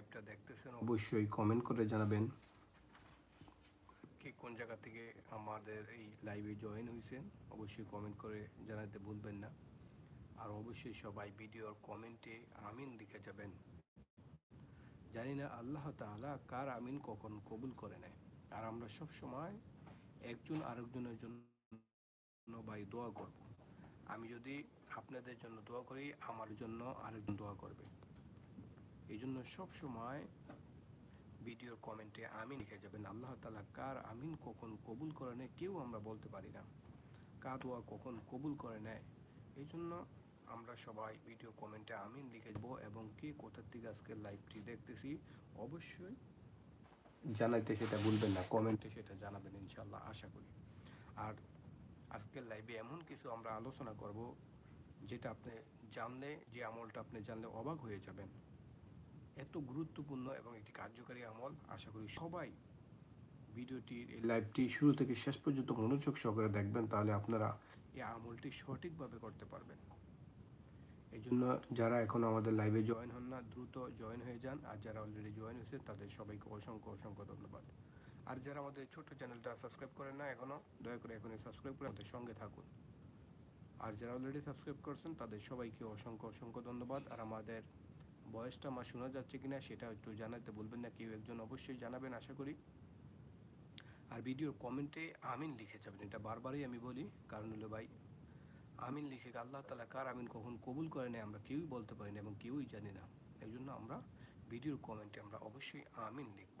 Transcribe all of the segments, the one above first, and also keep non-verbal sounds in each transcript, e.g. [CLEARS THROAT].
লাইভটা দেখতেছেন, অবশ্যই কমেন্ট করে জানাবেন। কে কোন জায়গা থেকে আমাদের এই লাইভে জয়েন হয়েছেন অবশ্যই কমেন্ট করে জানাতে ভুলবেন না। আর অবশ্যই সবাই ভিডিওর কমেন্টে আমিন লিখে যাবেন। জানি না আল্লাহ তাআলা কার আমিন কখন কবুল করে নেয়। আর আমরা সব সময় একজন আরেকজনের জন্য ভাই দোয়া করব। আমি যদি আপনাদের জন্য দোয়া করি, আমার জন্য আরেকজন দোয়া করবে। এই জন্য সব সময় ভিডিওর কমেন্টে আমিন লিখে যাবেন। আল্লাহ তালা কার আমিন কখন কবুল করে নেয় কেউ আমরা বলতে পারি না। কার দোয়া কখন কবুল করে নেয়? এই জন্য আমরা সবাই ভিডিও কমেন্টে আমিন লিখে দেবো এবং কে কোথার থেকে আজকে লাইভটি দেখতেছি অবশ্যই জানাইতে সেটা ভুলবেন না, কমেন্টে সেটা জানাবেন ইনশাল্লাহ আশা করি। আর আজকের লাইভে এমন কিছু আমরা আলোচনা করব যেটা আপনি জানলে, যে আমলটা আপনি জানলে অবাক হয়ে যাবেন। এত গুরুত্বপূর্ণ এবং একটি কার্যকারী আমল। আশা করি সবাই ভিডিওটির এই লাইভটি শুরু থেকে শেষ পর্যন্ত মনোযোগ সহকারে দেখবেন, তাহলে আপনারা এই আমলটি সঠিকভাবে করতে পারবেন। এই জন্য যারা এখন আমাদের লাইভে জয়েন হন না, দ্রুত জয়েন হয়ে যান। আর যারা অলরেডি জয়েন হয়েছে, তাদের সবাইকে অসংখ্য অসংখ্য ধন্যবাদ। আর যারা আমাদের ছোট্ট চ্যানেলটা সাবস্ক্রাইব করেন না এখনও দয়া করে এখনই সাবস্ক্রাইব করে আমাদের সঙ্গে থাকুন। আর যারা অলরেডি সাবস্ক্রাইব করছেন, তাদের সবাইকে অসংখ্য অসংখ্য ধন্যবাদ। আর আমাদের বয়সটা আমার শোনা যাচ্ছে কিনা সেটা একটু জানাতে বলবেন না, কেউ একজন অবশ্যই জানাবেন, আশা করি। আর ভিডিওর কমেন্টে আমিন লিখে যাবেন, এটা বারবারই আমি বলি, কারণ হলো ভাই, আমিন লিখে আল্লাহ তালা কার আমিন কখন কবুল করে নেয় আমরা কেউই বলতে পারি না এবং কেউই জানি না। এই জন্য আমরা ভিডিওর কমেন্টে আমরা অবশ্যই আমিন লিখব।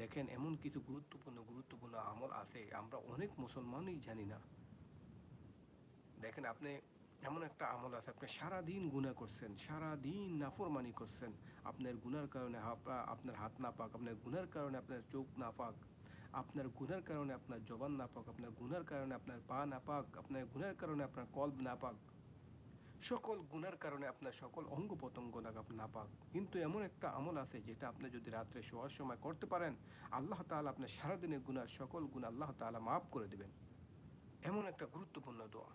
দেখেন, এমন কিছু গুরুত্বপূর্ণ গুরুত্বপূর্ণ আমল আছে, আমরা অনেক মুসলমানই জানি না। দেখেন, আপনি এমন একটা আমল আছে, আপনি সারাদিন গুণা করছেন, সারাদিন নাফরমানি করছেন। আপনার গুনার কারণে আপনার হাত না পাক আপনার গুনার কারণে আপনার চোখ না পাক আপনার গুনার কারণে আপনার জবান না পাক আপনার গুনার কারণে আপনার পা না পাক আপনার গুনার কারণে আপনার কল্প না পাক সকল গুনার কারণে আপনার সকল অঙ্গ প্রত্যঙ্গ না পাক কিন্তু এমন একটা আমল আছে, যেটা আপনি যদি রাত্রে শোয়ার সময় করতে পারেন, আল্লাহ তাআলা আপনার সারাদিনের গুনার সকল গুণ আল্লাহ তাআলা মাফ করে দেবেন। এমন একটা গুরুত্বপূর্ণ দোয়া।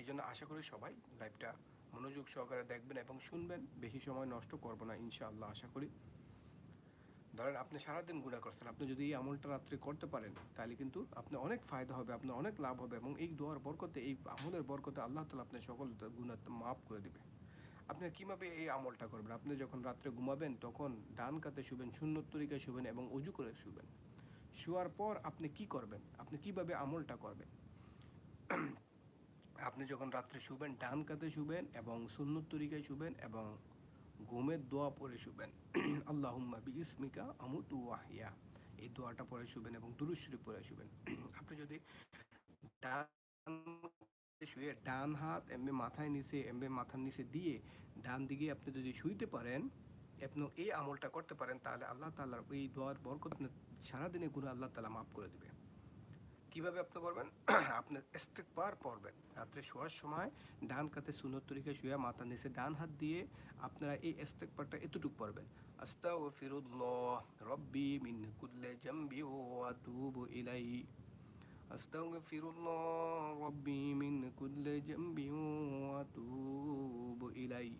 এই জন্য আশা করি সবাই লাইভটা মনোযোগ সহকারে দেখবেন এবং শুনবেন। বেশি সময় নষ্ট করব না, ইনশাআল্লাহ আশা করি। ধরেন আপনি সারাদিন গুণা করছেন, আপনি যদি এই আমলটা রাত্রে করতে পারেন, তাহলে কিন্তু আপনি অনেক ফায়দা হবে আপনার অনেক লাভ হবে এবং এই দোয়ার বরকতে, এই আমলের বরকতে আল্লাহ তালা আপনার সকল গুণা মাফ করে দিবে। আপনি কীভাবে এই আমলটা করবেন? আপনি যখন রাত্রে ঘুমাবেন, তখন ডান কাতে শুবেন শূন্য তরিকায় শুবেন এবং অজু করে শুবেন। শোয়ার পর আপনি কি করবেন? আপনি কীভাবে আমলটা করবেন? আপনি যখন রাত্রে শুবেন, ডান কাতে শুবেন এবং সুন্নত তরিকায় শুবেন এবং ঘুমের দোয়া পরে শুবেন [CLEARS THROAT] আল্লাহ বি ইসমিকা আমুতু ওয়াহিয়া। এই দোয়াটা পরে শুবেন এবং দুরুশ্বরী পরে শুবেন। [CLEARS THROAT] আপনি যদি ডান শুয়ে ডান হাত এমবে মাথায় নিচে এমবে মাথার নিচে দিয়ে ডান দিকে আপনি যদি শুইতে পারেন, আপনি এই আমলটা করতে পারেন, তাহলে আল্লাহ তাআলার ওই দোয়ার বরকত সারাদিনে গুণ আল্লাহ তালা মাফ করে দিবে। কীভাবে আপনি করবেন আপনি ইস্তেকবার পড়বেন। রাত্রে শোয়ার সময় ডান কাতে সুনত তরিকায় শুয়ে মাথা নিচে ডান হাত দিয়ে আপনারা এই স্টেক পারটা এতটুকু পড়বেন। আস্তাগফিরুল্লাহ, রব্বি মিন কুল্লি জামবি ওয়া আতুবু ইলাইহি। আস্তাগফিরুল্লাহ, রব্বি মিন কুল্লি জামবি ওয়া আতুবু ইলাইহি।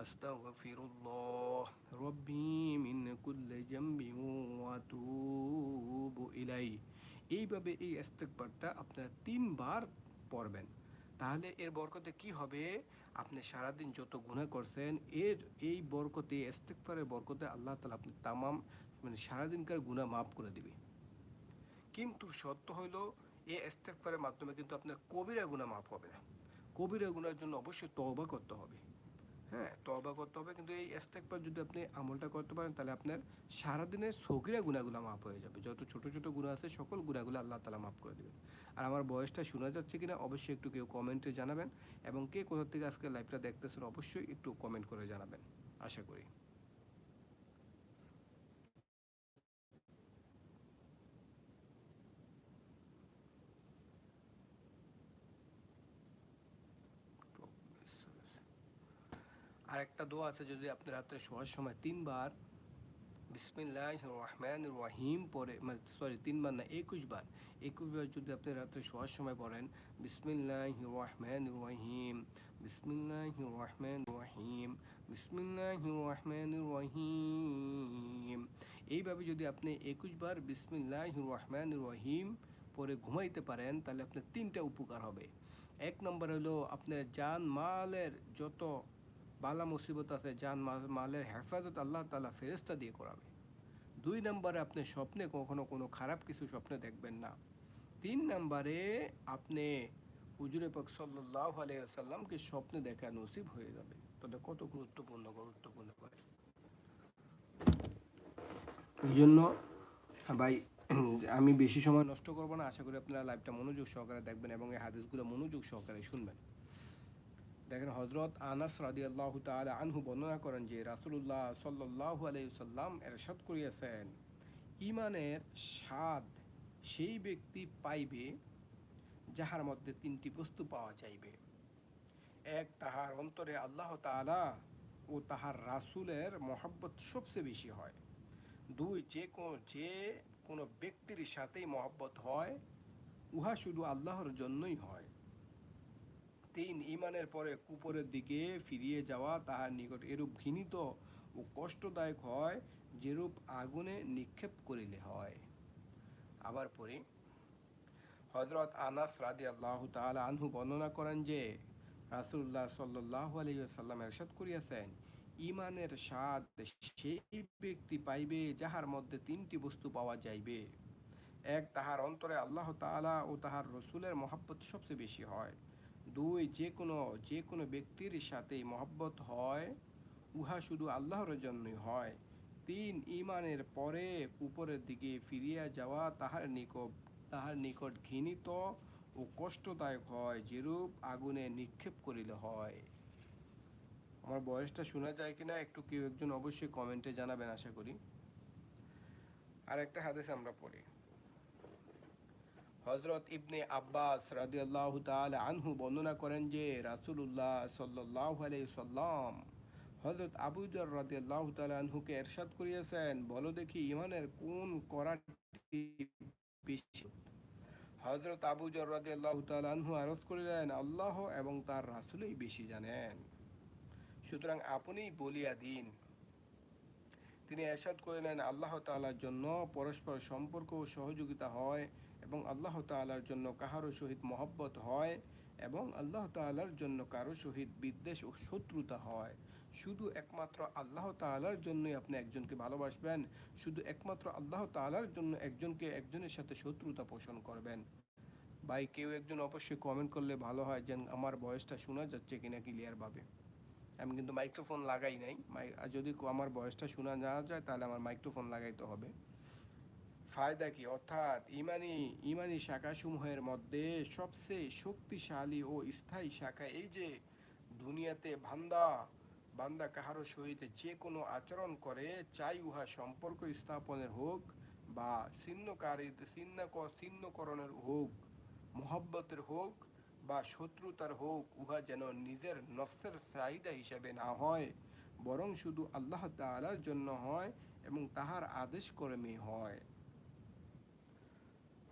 আস্তাগফিরুল্লাহ, রব্বি মিন কুল্লি জামবি ওয়া আতুবু ইলাইহি। এইভাবে এই ইস্তেকবারটা আপনারা তিনবার পড়বেন। তাহলে এর বরকতে কি হবে? আপনি সারাদিন যত গুনাহ করছেন, এর এই বরকতে ইস্তেকবারের বরকতে আল্লাহ তালা আপনি তামাম মানে সারাদিনকার গুনাহ মাফ করে দিবে। কিন্তু সত্য হইল, এই ইস্তেকবারের মাধ্যমে কিন্তু আপনার কবিরা গুনাহ মাফ হবে না। কবিরা গুনার জন্য অবশ্যই তওবা করতে হবে। হ্যাঁ তবা করতে হবে। কিন্তু এই ইস্তেকবার যদি আপনি আমলটা করতে পারেন, তাহলে আপনার সারাদিনের সগিরা গুণাগুলো মাফ হয়ে যাবে। যত ছোট ছোট গুণা আছে, সকল গুণাগুলো আল্লাহ তালা মাফ করে দেবেন। আর আমার বয়সটা শোনা যাচ্ছে কিনা, অবশ্যই একটু কেউ কমেন্টে জানাবেন। এবং কে কোথা থেকে আজকে লাইভটা দেখতেছেন, অবশ্যই একটু কমেন্ট করে জানাবেন। আশা করি। আর একটা দোয়া আছে যদি আপনি রাত্রে শোয়ার সময় তিনবার বিসমিল্লাহ রহমান রহিম পরে মানে সরি তিনবার না একুশ বার একুশ বার যদি আপনি রাত্রে শোয়ার সময় পড়েন বিসমিল্লাহ রহমান রহিম বিসমিল্লাহির রহমানির রহিম বিসমিল্লাহির রহমানির রহিম এইভাবে যদি আপনি একুশ বার বিসমিল্লাহির রহমানির রহিম পরে ঘুমাইতে পারেন, তাহলে আপনার তিনটা উপকার হবে। এক নম্বর হলো আপনার জান মালের যত বালা মুসিবত আছে, যান মাল- মালের হেফাজত আল্লাহ তালা ফেরেস্তা দিয়ে করাবে। দুই নম্বরে আপনি স্বপ্নে কখনো কোনো খারাপ কিছু স্বপ্নে দেখবেন না। তিন নম্বরে আপনি হুজুরে পাক সাল্লাহ আলাইসাল্লামকে স্বপ্নে দেখা নসিব হয়ে যাবে। তাহলে কত গুরুত্বপূর্ণ গুরুত্বপূর্ণ করে এই জন্য ভাই, আমি বেশি সময় নষ্ট করব না। আশা করি আপনারা লাইভটা মনোযোগ সহকারে দেখবেন এবং এই হাদিসগুলো মনোযোগ সহকারে শুনবেন। দেখেন হজরত আনাস রাদি আল্লাহ তালা আনহু বর্ণনা করেন যে রাসুল্লাহ সাল্লাহ আলাইসাল্লাম এরশাদ করিয়াছেন। ইমানের স্বাদ সেই ব্যক্তি পাইবে যাহার মধ্যে তিনটি বস্তু পাওয়া যাইবে। এক, তাহার অন্তরে আল্লাহ তাআলা ও তাহার রাসূলের মহব্বত সবচেয়ে বেশি হয়। দুই, যে কোনো যে কোনো ব্যক্তির সাথেই মহব্বত হয়, উহা শুধু আল্লাহর জন্যই হয়। তিন ইমানের পরে কুপরের দিকে ফিরিয়ে যাওয়া তাহার নিকট এরূপ ঘৃণিত ও কষ্টদায়ক হয়, যেরূপ আগুনে নিক্ষেপ করিলে হয়। আবার পড়ি হজরত আনাস রাদি আল্লাহ তাআলা আনহু বর্ণনা করেন যে, রাসূলুল্লাহ সাল্লাল্লাহু আলাইহি ওয়াসাল্লাম এরশাদ করিয়াছেন ইমানের স্বাদ সেই ব্যক্তি পাইবে যাহার মধ্যে তিনটি বস্তু পাওয়া যাইবে। এক, তাহার অন্তরে আল্লাহ তাআলা ও তাহার রসুলের মহাব্বত সবচেয়ে বেশি হয়। দুই যে কোনো যে কোনো ব্যক্তির সাথেই মহব্বত হয়, উহা শুধু আল্লাহর জন্যই হয়। তিন ইমানের পরে উপরের দিকে ফিরিয়া যাওয়া তাহার নিকট তাহার নিকট ঘৃণিত ও কষ্টদায়ক হয়, যেরূপ আগুনে নিক্ষেপ করিলে হয়। আমার বয়সটা শোনা যায় কিনা একটু কেউ একজন অবশ্যই কমেন্টে জানাবেন, আশা করি। আর একটা হাদিস আমরা পড়ি। হজরত ইবনে আব্বাস তাআলা আনহু বর্ণনা করেন যে, রাসূলুল্লাহ সাল্লাল্লাহু আলাইহি সাল্লাম হজরত আবু জর রাদিয়াল্লাহু তাআলা আনহুকে এরশাদ করিয়াছেন, বলো দেখি ইমানের কোন করাটি হজরত আবু জর রাদিয়াল্লাহু তাআলা আনহু আরজ করিলেন, আল্লাহ এবং তার রাসুলেই বেশি জানেন। সুতরাং আপনিই বলিয়া দিন তিনি এরশাদ করিলেন আল্লাহ তাআলার জন্য পরস্পর সম্পর্ক ও সহযোগিতা হয় এবং আল্লাহ তাআলার জন্য কাহারও সহিত মহব্বত হয় এবং আল্লাহ তাআলার জন্য কারও সহিত বিদ্বেষ ও শত্রুতা হয়। শুধু একমাত্র আল্লাহ তাআলার জন্যই আপনি একজনকে ভালোবাসবেন, শুধু একমাত্র আল্লাহ তাআলার জন্য একজনকে একজনের সাথে শত্রুতা পোষণ করবেন। ভাই, কেউ একজন অবশ্যই কমেন্ট করলে ভালো হয় যে আমার বয়সটা শোনা যাচ্ছে কিনা ক্লিয়ারভাবে আমি কিন্তু মাইক্রোফোন লাগাই নাই। যদি আমার বয়সটা শোনা না যায়, তাহলে আমার মাইক্রোফোন লাগাইতে হবে। ফায়দা কি? অর্থাৎ ইমানি ইমানি শাখাসমূহের মধ্যে সবচেয়ে শক্তিশালী ও স্থায়ী শাখা এই যে দুনিয়াতে ভান্দা বান্দা কাহারো সহিত যে কোনো আচরণ করে, চাই উহা সম্পর্ক স্থাপনের হোক বা ছিন্নকারী ছিন্ন ছিন্নকরণের হোক, মোহব্বতের হোক বা শত্রুতার হোক, উহা যেন নিজের নফসের চাহিদা হিসাবে না হয়, বরং শুধু আল্লাহ তাআলার জন্য হয় এবং তাহার আদেশ কর্মী হয়।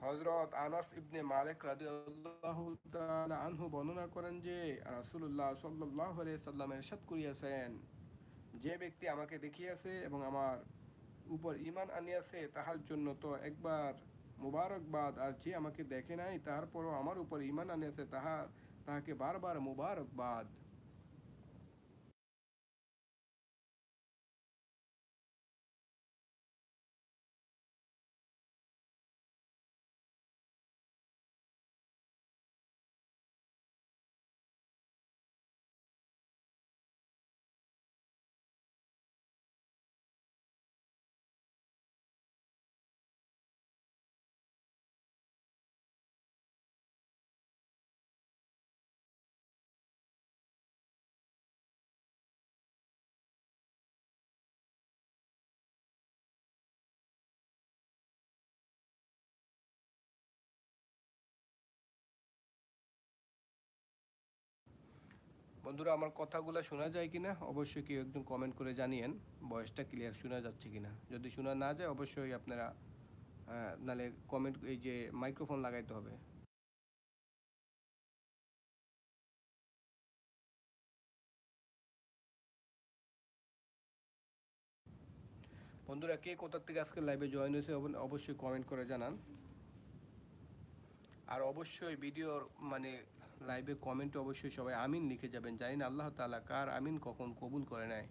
হজরত আনাস ইবনে মালিক আনহু বর্ণনা করেন যে, রাসূলুল্লাহ সাল্লাল্লাহু আলাইহি সাল্লাম ইরশাদ করিয়াছেন, যে ব্যক্তি আমাকে দেখিয়াছে এবং আমার উপর ইমান আনিয়াছে, তাহার জন্য তো একবার মুবারকবাদ আর যে আমাকে দেখে নাই তারপরও আমার উপর ঈমান আনিয়াছে তাহার তাহাকে বারবার মুবারকবাদ বন্ধুরা, আমার কথাগুলো শোনা যায় কি না অবশ্যই কেউ একজন কমেন্ট করে জানিয়েন ভয়েসটা ক্লিয়ার শোনা যাচ্ছে কি না যদি শোনা না যায়, অবশ্যই আপনারা নালে কমেন্ট এই যে মাইক্রোফোন লাগাইতে হবে। বন্ধুরা, কে কোথার থেকে আজকে লাইভে জয়েন হয়েছে অবশ্যই কমেন্ট করে জানান। আর অবশ্যই ভিডিওর মানে লাইভে কমেন্টে অবশ্যই সবাই আমিন লিখে যাবেন। জানি না আল্লাহ তালা কার আমিন কখন কবুল করে নেয়।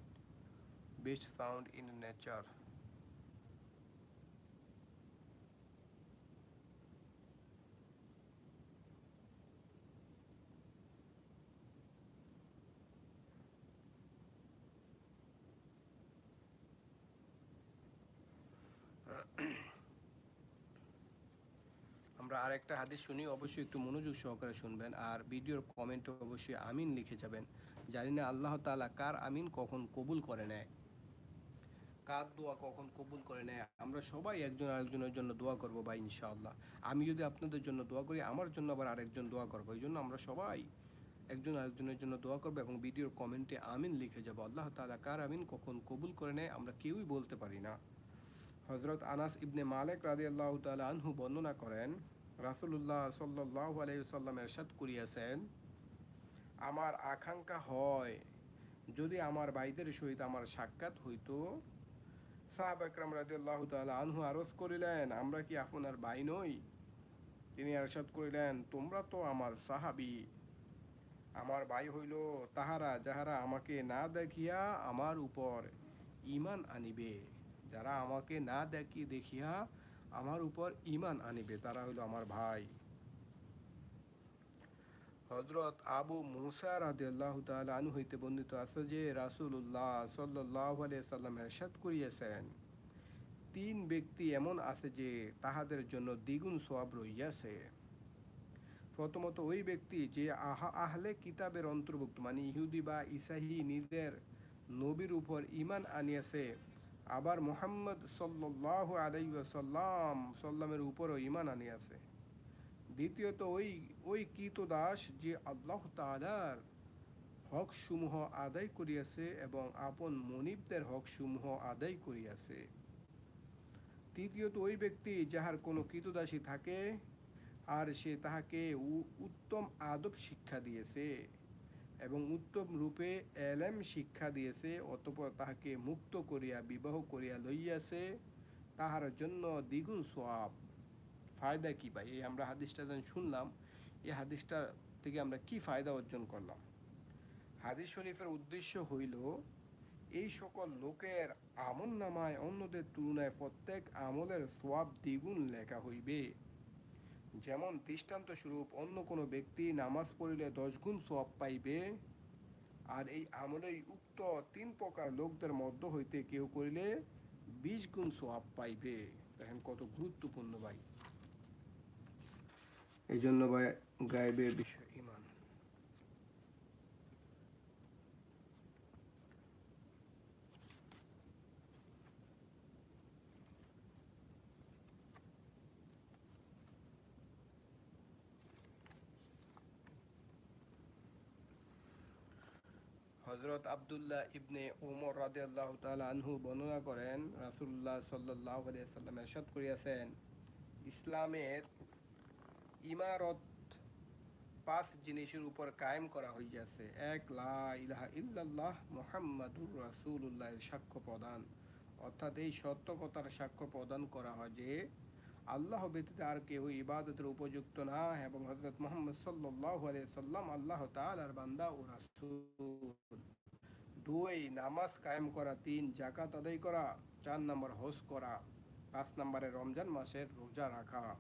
বেস্ট সাউন্ড ইন নেচার আমরা আর একটা হাদিস শুনি, অবশ্যই একটু মনোযোগ সহকারে শুনবেন। আর ভিডিওর কমেন্টে অবশ্যই আমিন লিখে যাবেন। জানি না আল্লাহ তাআলা কার আমিন কখন কবুল করে নেয়। কার দোয়া কখন কবুল করে নেয়। আমরা সবাই একজন আরেকজনের জন্য দোয়া করব ভাই, ইনশাআল্লাহ। আমি যদি আপনাদের জন্য দোয়া করি, আমার জন্য আবার আরেকজন দোয়া করব। এই জন্য আমরা সবাই একজন আরেকজনের জন্য দোয়া করব এবং ভিডিওর কমেন্টে আমিন লিখে যাব। আল্লাহ তাআলা কার আমিন কখন কবুল করে নেয়, আমরা কেউই বলতে পারি না। হজরত আনাস ইবনে মালেক রাজি আল্লাহ তালা আনহু বর্ণনা করেন রাসুল্লাহ সাল্লাহ আলাইসাল্লাম এরশাদ করিয়াছেন, আমার আকাঙ্ক্ষা হয়, যদি আমার ভাইদের সহিত আমার সাক্ষাৎ হইতো, সাহাব একরাম রাজি আল্লাহ আনহু আরজ করিলেন, আমরা কি আপনার ভাই নই? তিনি আরশাদ করিলেন, তোমরা তো আমার সাহাবি, আমার ভাই হইল তাহারা যাহারা আমাকে না দেখিয়া আমার উপর ইমান আনিবে। যারা আমাকে না দেখি দেখিয়া আমার উপর ইমান আনিবে, তারা হইল আমার ভাই। হজরত আবু মুসা রাদিয়াল্লাহু তাআলা আনহু হইতে বর্ণিত আছে যে, রাসূলুল্লাহ সাল্লাল্লাহু আলাইহি সাল্লাম ইরশাদ করিয়াছেন। তিন ব্যক্তি এমন আছে যে, তাহাদের জন্য দ্বিগুণ সওয়াব রইয়াছে। প্রথমত ওই ব্যক্তি যে, আহা, আহলে কিতাবের অন্তর্ভুক্ত মানে ইহুদি বা ইসাহি নিজের নবীর উপর ইমান আনিয়াছে আবার মোহাম্মদ সাল্লাহ আলাইসাল্লাম সাল্লামের উপরও ইমান আনিয়াছে। দ্বিতীয়ত ওই ওই কীতদাস যে আল্লাহ তালার হক সমূহ আদায় করিয়াছে এবং আপন মনিবদের হক সমূহ আদায় করিয়াছে। তৃতীয়ত ওই ব্যক্তি যাহার কোনো কীতদাসী থাকে, আর সে তাহাকে উত্তম আদব শিক্ষা দিয়েছে। এবং উত্তম রূপে এলেম শিক্ষা দিয়েছে, অতপর তাহাকে মুক্ত করিয়া, বিবাহ করিয়া লইয়াছে, তাহার জন্য দ্বিগুণ সোয়াব ফায়দা কি পাই এই আমরা হাদিসটা যখন শুনলাম, এই হাদিসটা থেকে আমরা কি ফায়দা অর্জন করলাম? হাদিস শরীফের উদ্দেশ্য হইল, এই সকল লোকের আমল নামায় অন্যদের তুলনায় প্রত্যেক আমলের সোয়াব দ্বিগুণ লেখা হইবে। যেমন দৃষ্টান্ত স্বরূপ, অন্য কোনো ব্যক্তি নামাজ পড়িলে দশ গুণ সোয়াব পাইবে। আর এই আমলেই উক্ত তিন প্রকার লোকদের মধ্য হইতে কেউ করিলে বিশ গুণ সোয়াব পাইবে। দেখেন কত গুরুত্বপূর্ণ ভাই। এই জন্য ভাই গায়েবের বিষয় ইমান হজরত আবদুল্লাহ ইবনে ওমর রাদে আল্লাহ আনহু বর্ণনা করেন রাসুল্লাহ সাল্লাহ সাল্লাম এরশাদ করিয়াছেন, ইসলামের ইমারত পাঁচ জিনিসের উপর কায়েম করা হইয়াছে। এক, লা ইলাহা ইল্লাল্লাহ মুহাম্মাদুর রাসূলুল্লাহের সাক্ষ্য প্রদান। অর্থাৎ এই সত্য কথার সাক্ষ্য প্রদান করা হয় যে আল্লাহ ব্যতীত আর কেউ ইবাদতের উপযুক্ত না এবং হজরত মোহাম্মদ সাল্লাহ সাল্লাম আল্লাহ তাআলার বান্দা ও রাসূল। দুই, নামাজ কায়েম করা। তিন জাকাত আদায় করা। চার নম্বর, হজ করা। পাঁচ নম্বরে, রমজান মাসের রোজা রাখা।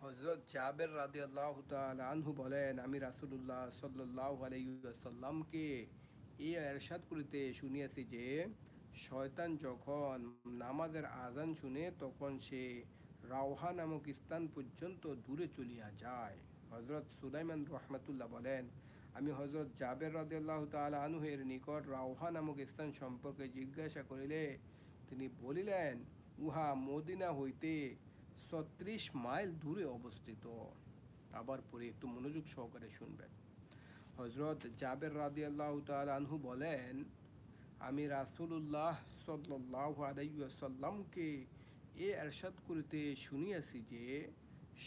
হজরত জাবের রাদি আল্লাহ আনহু বলেন, আমি রাসুল্লাহ সাল্লাহ আলাইসাল্লামকে এই এরশাদ করিতে শুনিয়াছি যে, শয়তান যখন নামাজের আজান শুনে, তখন সে রাওহা নামক স্থান পর্যন্ত দূরে চলিয়া যায়। হজরত সুলাইমান রহমাতুল্লাহ বলেন, আমি হজরত জাবের রাদিয়াল্লাহু তাআলা আনহু এর নিকট রাওহা নামক স্থান সম্পর্কে জিজ্ঞাসা করিলে, তিনি বলিলেন, উহা মদিনা হইতে ছত্রিশ মাইল দূরে অবস্থিত। আবার পরে একটু মনোযোগ সহকারে শুনবেন। হজরত জাবের রাদিয়াল্লাহু তাআলা আনহু বলেন, আমি রাসূলুল্লাহ সাল্লাল্লাহু আলাইহি ওয়াসাল্লামকে এ এরশাদ করিতে শুনিয়াছি যে,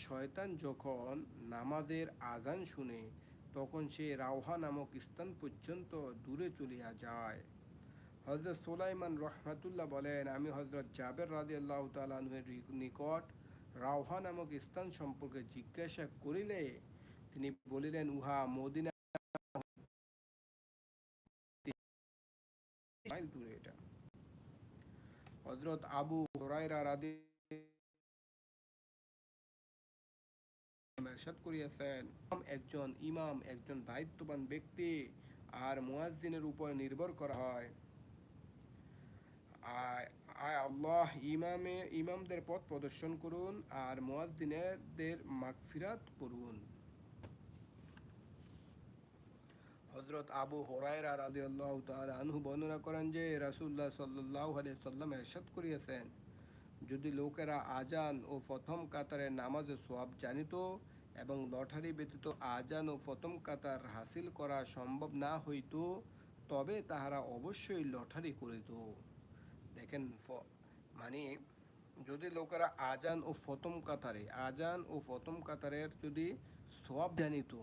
শয়তান যখন নামাজের আজান শুনে, তখন সে রাওহা নামক স্থান পর্যন্ত দূরে চলিয়া যায়। হজরত সোলাইমান রহমাতুল্লাহ বলেন, আমি হজরত জাবের রাজি আল্লাহ তালের নিকট রাওহা নামক স্থান সম্পর্কে জিজ্ঞাসা করিলে তিনি বলিলেন, উহা মদিনা মাইল দূরে এটা। হজরত আবু হুরায়রা রাদি করিয়াছেন একজন, ইমাম একজন দায়িত্ববান ব্যক্তি আর মুয়াজ্জিনের উপর নির্ভর করা হয়। আয় আল্লাহ, ইমামে, ইমামদের পথ প্রদর্শন করুন আর মুয়াজ্জিনদের মাগফিরাত করুন। হজরত আবু হরায়রা রাদিয়াল্লাহু তাআলা আনহু বর্ণনা করেন যে, রাসূলুল্লাহ সাল্লাল্লাহু আলাইহি সাল্লাম এরশাদ করিয়াছেন, যদি লোকেরা আজান ও প্রথম কাতারের নামাজের সওয়াব জানিত এবং লটারি ব্যতীত আজান ও প্রথম কাতার হাসিল করা সম্ভব না হইত, তবে তাহারা অবশ্যই লটারি করিত। দেখেন মানে যদি লোকেরা আজান ও প্রথম কাতারে আজান ও প্রথম কাতারের যদি সব জানিত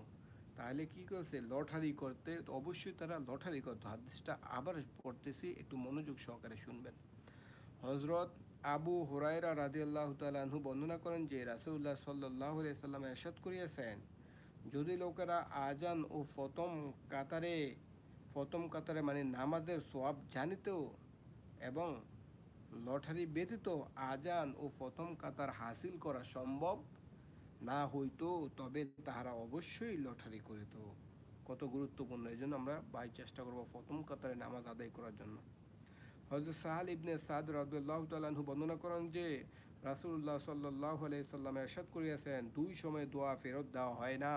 তাহলে কি করছে? লটারি করতে অবশ্যই তারা লটারি করতো। হাদিসটা আবার পড়তেছি, একটু মনোযোগ সহকারে শুনবেন। হজরত আবু হুরায়রা রাদিয়াল্লাহু আল্লাহ আনহু বর্ণনা করেন যে, রাসূলুল্লাহ সাল্লাল্লাহু আলাইহি সাল্লাম ইরশাদ করিয়াছেন, যদি লোকেরা আজান ও প্রথম কাতারে প্রথম কাতারে মানে নামাজের সওয়াব জানিত এবং লটারি ব্যতীত আজান ও প্রথম কাতার হাসিল করা সম্ভব না হইতো, তবে তাহারা অবশ্যই লটারি করিত কত গুরুত্বপূর্ণ এই জন্য আমরা বাই চেষ্টা করব প্রথম কাতারে নামাজ আদায় করার জন্য। হজরত সাহাল ইবনে সাদ রাদুল্লাহ তালাহু বর্ণনা করেন যে রাসুল্লাহ সাল্লাহ সাল্লাম এরশাদ করিয়াছেন, দুই সময় দোয়া ফেরত দেওয়া হয় না।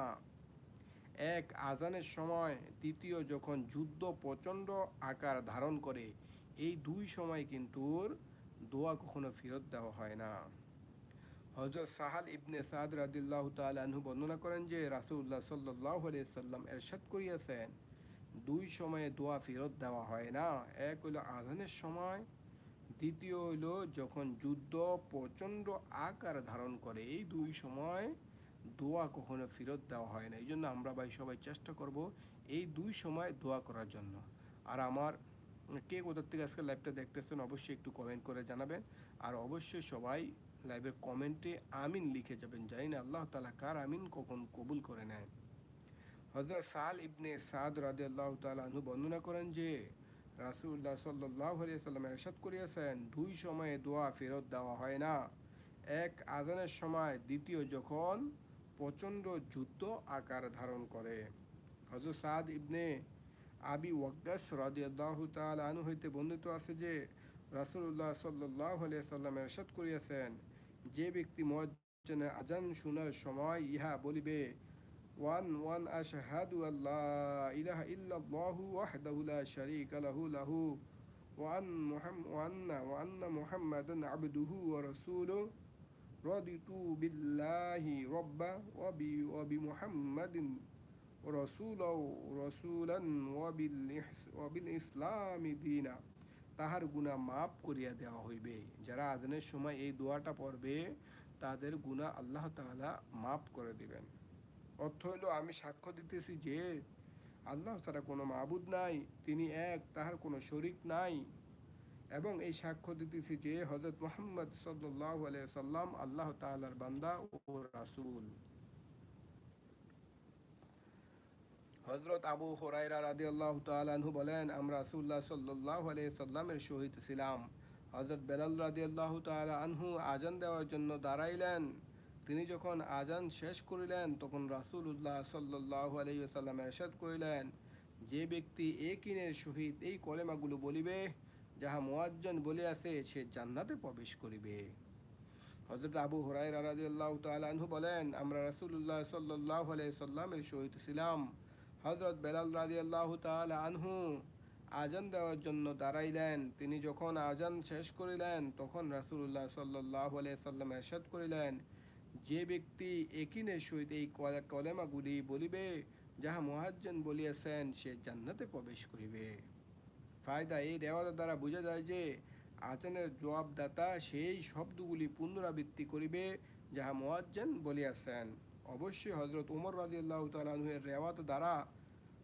এক আজানের সময়, দ্বিতীয় যখন যুদ্ধ প্রচণ্ড আকার ধারণ করে, এই দুই সময় কিন্তু দোয়া কখনো ফেরত দেওয়া হয় না। হজরত সাহাল ইবনে সাদ রাদিল্লাহ তালু বর্ণনা করেন যে রাসুল্লাহ সাল্লাহ সাল্লাম এরশাদ করিয়াছেন, দুই সময়ে দোয়া ফেরত দেওয়া হয় না। এক হইল আধানের সময়, দ্বিতীয় হইল যখন যুদ্ধ প্রচণ্ড আকার ধারণ করে, এই দুই সময় দোয়া কখনো ফেরত দেওয়া হয় না। এই জন্য আমরা ভাই সবাই চেষ্টা করব এই দুই সময় দোয়া করার জন্য। আর আমার, কে কোথার থেকে আজকে লাইভটা দেখতেছেন অবশ্যই একটু কমেন্ট করে জানাবেন। আর অবশ্যই সবাই লাইভের কমেন্টে আমিন লিখে যাবেন। জানি না আল্লাহ তালা কার আমিন কখন কবুল করে নেয় হজরত সাল ইবনে সাদ রাদিয়াল্লাহ তাআলা আনহু বর্ণনা করেন যে, রাসূলুল্লাহ সাল্লাল্লাহু আলাইহি সাল্লাম ইরশাদ করিয়াছেন, দুই সময়ে দোয়া ফেরত দেওয়া হয় না। এক আজানের সময়, দ্বিতীয় যখন প্রচণ্ড যুদ্ধ আকার ধারণ করে। হজরত সাদ ইবনে আবি ওয়াক্কাস রাদিয়াল্লাহু তাআলা আনহু হইতে বর্ণিত আছে যে, রাসূলুল্লাহ সাল্লাল্লাহু আলাইহি সাল্লাম ইরশাদ করিয়াছেন যে ব্যক্তি মুয়াজ্জিনের আজান শোনার সময় ইহা বলিবে, ওয়ান ওয়ান আশহাদু আল্লাহ ইলাহা ইল্লাল্লাহু ওয়াহদাহু লা শারীকা লাহু লাহু ওয়ান মুহাম ওয়ান্না ওয়ান্না মুহাম্মাদান আবদুহু ওয়া রাসূলুহু রাদিতু বিল্লাহি রাব্বা ওয়া বি ওয়া বি মুহাম্মাদিন রাসূলাও রাসূলান ওয়া বিল ইসলামি দীনা। তাহার গুনাহ মাফ করিয়া দেওয়া হইবে। যারা আজানের সময় এই দোয়াটা পড়বে, তাদের গুনাহ আল্লাহ তাআলা মাফ করে দিবেন। অর্থ হইল, আমি সাক্ষ্য দিতেছি যে, আল্লাহ ছাড়া কোনো মাবুদ নাই, তিনি এক, তাহার কোনো শরিক নাই। এবং এই সাক্ষ্য দিতেছি যে হজরত মোহাম্মদ সাল্লাহ সাল্লাম আল্লাহ তাআলার বান্দা ও রাসূল। হজরত আবু হরাইরা রাদি আল্লাহ তালু বলেন, আমরা রাসুল্লাহ সাল্লাহ সাল্লামের সহিত ছিলাম। হজরত বেলাল রাদি আল্লাহ আনহু আজান দেওয়ার জন্য দাঁড়াইলেন। তিনি যখন আজান শেষ করিলেন, তখন রাসুল উল্লাহ সাল্লাহ আলাইসাল্লাম এরশাদ করিলেন, যে ব্যক্তি এ কিনের সহিত এই কলেমাগুলো বলিবে, যাহা মোয়াজ্জন বলে বলিয়াছে, সে জান্নাতে প্রবেশ করিবে। হজরত আবু হরাই রাজি আল্লাহ তালু বলেন, আমরা রাসুল্লাহ সাল্লাহ সাল্লামের সহিত ছিলাম। হজরত বেলাল রাজি আল্লাহ তাল আনহু আজান দেওয়ার জন্য দাঁড়াইলেন তিনি যখন আজান শেষ করিলেন, তখন রাসুল্লাহ সাল্লাহ সাল্লাম এরশাদ করিলেন, যে ব্যক্তি একিনের সহিত এই কলে- কলেমাগুলি বলিবে, যাহা মহাজ্জন বলিয়াছেন, সে জান্নাতে প্রবেশ করিবে। ফায়দা এই রেওয়াজের দ্বারা বোঝা যায় যে, আজানের জবাবদাতা সেই শব্দগুলি পুনরাবৃত্তি করিবে, যাহা মোয়াজ্জেন বলিয়াছেন। অবশ্যই হজরত উমর রাজি আল্লাহ তালের রেওয়াত দ্বারা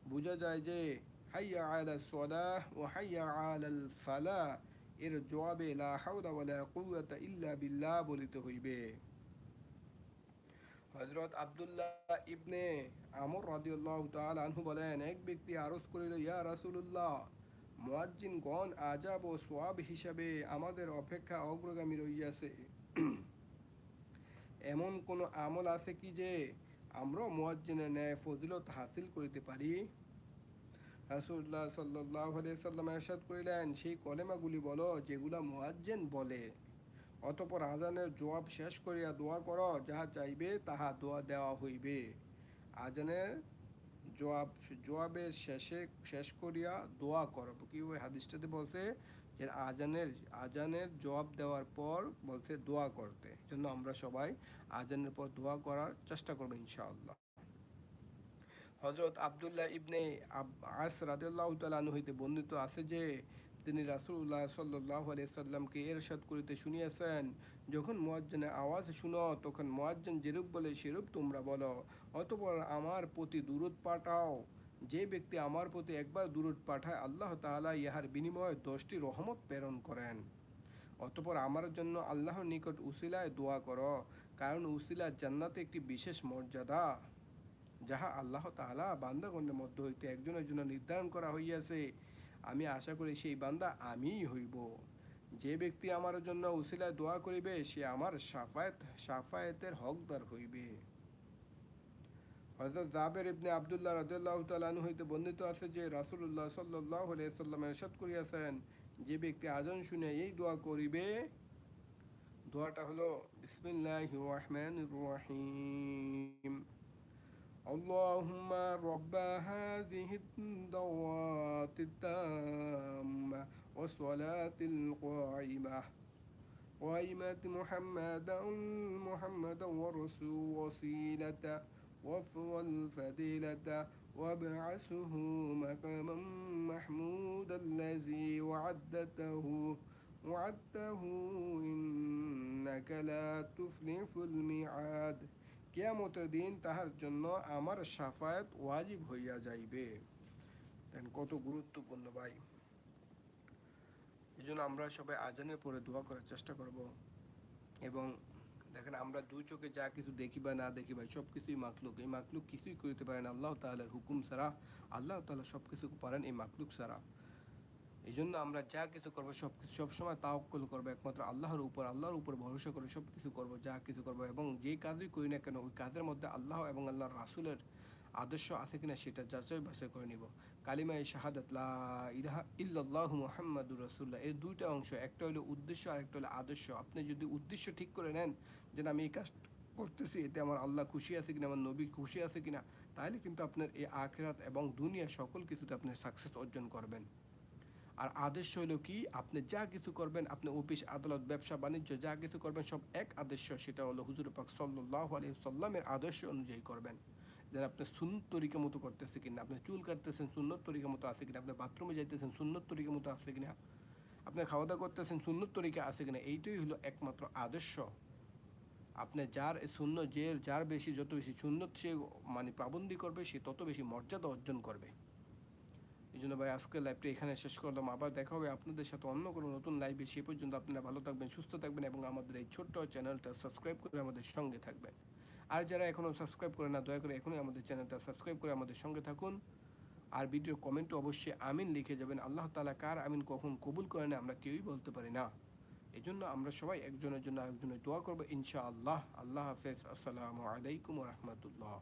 বোঝা যায় যে, হাইয়া আলা সদাহ ও হাইয়া আলাল ফালা এর জবাবে লা হাওলা ওয়ালা ইল্লা বিল্লাহ বলিতে হইবে। হজরত আবদুল্লাহ ইবনে আমর রাদিয়াল্লাহু তাআলা আনহু বলেন, এক ব্যক্তি আরজ করিল, ইয়া রাসূলুল্লাহ মুয়াজ্জিন গণ আজাব ও সোয়াব হিসাবে আমাদের অপেক্ষা অগ্রগামী রইয়াছে। এমন কোন আমল আছে কি যে আমরা মুয়াজ্জিনের ন্যায় ফজিলত হাসিল করিতে পারি? সাল্লাল্লাহু সাল্লাম ইরশাদ করিলেন, সেই কলেমাগুলি বলো যেগুলা মুয়াজ্জিন বলে। অতপর আজানের জবাব শেষ করিয়া দোয়া কর, যাহা চাইবে তাহা দোয়া দেওয়া হইবে। আজানের জবাব, জবাবের শেষে শেষ করিয়া দোয়া কর। কি ওই হাদিসটাতে বলছে যে আজানের আজানের জবাব দেওয়ার পর বলছে, দোয়া করতে। জন্য আমরা সবাই আজানের পর দোয়া করার চেষ্টা করব, ইনশাআল্লাহ। হজরত আবদুল্লাহ ইবনে আস রাদিয়াল্লাহু তাআলা আনহু হইতে বর্ণিত আছে যে, তিনি রাসূলুল্লাহ সাল্লাল্লাহু আলাইহি সাল্লামকে এরশাদ করিতে শুনিয়েছেন। যখন মুয়াজ্জিনের আওয়াজ শুনো, তখন মুয়াজ্জিন যেরূপ বলে সেরূপ তোমরা বলো। অতঃপর আমার প্রতি দূরত পাঠাও। যে ব্যক্তি আমার প্রতি একবার দূরত পাঠায়, আল্লাহ তাআলা ইহার বিনিময়ে দশটি রহমত প্রেরণ করেন। অতঃপর আমার জন্য আল্লাহর নিকট উসিলায় দোয়া কর, কারণ উসিলা জান্নাতে একটি বিশেষ মর্যাদা, যাহা আল্লাহ তাআলা বান্দাগণের মধ্য হইতে একজনের জন্য নির্ধারণ করা হইয়াছে। আমি আশা করি সেই বান্দা আমিই হইব। যে ব্যক্তি আমার জন্য উসিলায় দোয়া করিবে, সে আমার সাফায়াত, সাফায়াতের হকদার হইবে। হযরত জাবের ইবনে আব্দুল্লাহ রাদিয়াল্লাহু তাআলা আনহু হইতে বর্ণিত আছে যে রাসূলুল্লাহ সাল্লাল্লাহু আলাইহি সাল্লাম ইরশাদ করিয়াছেন যে ব্যক্তি আজান শুনে এই দোয়া করিবে দোয়াটা হলো বিসমিল্লাহির রহমানির রহিম اللهم رب هذه الدعوات التامة والصلاة القائمة قائمة محمدا محمدا ورسول وسيلة وفر الفضيلة وابعثه مقاما محمودا الذي وعدته وعدته إنك لا تفلح الميعاد কেয়ামতের দিন তাহার জন্য আমার সাফায়াত ওয়াজিব হইয়া যাইবে দেন কত গুরুত্বপূর্ণ ভাই এই জন্য আমরা সবাই আজানের পরে দোয়া করার চেষ্টা করব এবং দেখেন, আমরা দুই চোখে যা কিছু দেখি বা না দেখি ভাই সব কিছুই মাকলুক এই মাকলুক কিছুই করতে না। আল্লাহ তাহলে হুকুম ছাড়া, আল্লাহ তাহলে সব কিছু পারেন এই মাকলুক ছাড়া। এই জন্য আমরা যা কিছু করব সব কিছু সবসময় তাওকল করব একমাত্র আল্লাহর উপর আল্লাহর উপর ভরসা করে সব কিছু করব, যা কিছু করব। এবং যে কাজই করি না কেন, ওই কাজের মধ্যে আল্লাহ এবং আল্লাহর রাসুলের আদর্শ আছে কিনা সেটা যাচাই বাছাই করে নিব। কালিমাই শাহাদাত, লা ইলাহা ইল্লাল্লাহু মুহাম্মাদুর রাসূলুল্লাহ, এর দুইটা অংশ, একটা হলো উদ্দেশ্য আর একটা হলো আদর্শ। আপনি যদি উদ্দেশ্য ঠিক করে নেন যে আমি এই কাজ করতেছি, এতে আমার আল্লাহ খুশি আছে কিনা, আমার নবী খুশি আছে কিনা, তাহলে কিন্তু আপনার এই আখেরাত এবং দুনিয়া সকল কিছুতে আপনি সাকসেস অর্জন করবেন। আর আদর্শ হলো কি? আপনি যা কিছু করবেন, আপনি অফিস, আদালত, ব্যবসা, বাণিজ্য, যা কিছু করবেন, সব এক আদর্শ, সেটা হলো হুজুর পাক সাল্লাহ আলী সাল্লামের আদর্শ অনুযায়ী করবেন। যেন আপনার সুন্নত তরিকা মতো করতেছে কিনা আপনি চুল কাটতেছেন, সুন্নত তরিকা মতো আছে কিনা আপনি বাথরুমে যাইতেছেন, সুন্নত তরিকা মতো আছে কিনা, আপনার খাওয়া দাওয়া করতেছেন, সুন্নত তরিকা আছে কিনা, এইটাই হলো একমাত্র আদর্শ। আপনি যার শূন্য যে যার বেশি, যত বেশি সুন্নত সে মানে পাবন্দি করবে, সে তত বেশি মর্যাদা অর্জন করবে। এই জন্য ভাই, আজকের লাইভটা এখানে শেষ করলাম। আবার দেখা হবে আপনাদের সাথে অন্য কোনো নতুন লাইভে সে পর্যন্ত আপনারা ভালো থাকবেন, সুস্থ থাকবেন এবং আমাদের এই ছোট্ট চ্যানেলটা সাবস্ক্রাইব করে আমাদের সঙ্গে থাকবেন। আর যারা এখনও সাবস্ক্রাইব করে না, দয়া করে এখনই আমাদের চ্যানেলটা সাবস্ক্রাইব করে আমাদের সঙ্গে থাকুন। আর ভিডিওর কমেন্ট অবশ্যই আমিন লিখে যাবেন। আল্লাহ তালা কার আমিন কখন কবুল করে না আমরা কেউই বলতে পারি না। এই জন্য আমরা সবাই একজনের জন্য আরেকজনের দোয়া করব, ইনশাআল্লাহ। আল্লাহ হাফেজ। আসসালামু আলাইকুম রহমতুল্লাহ।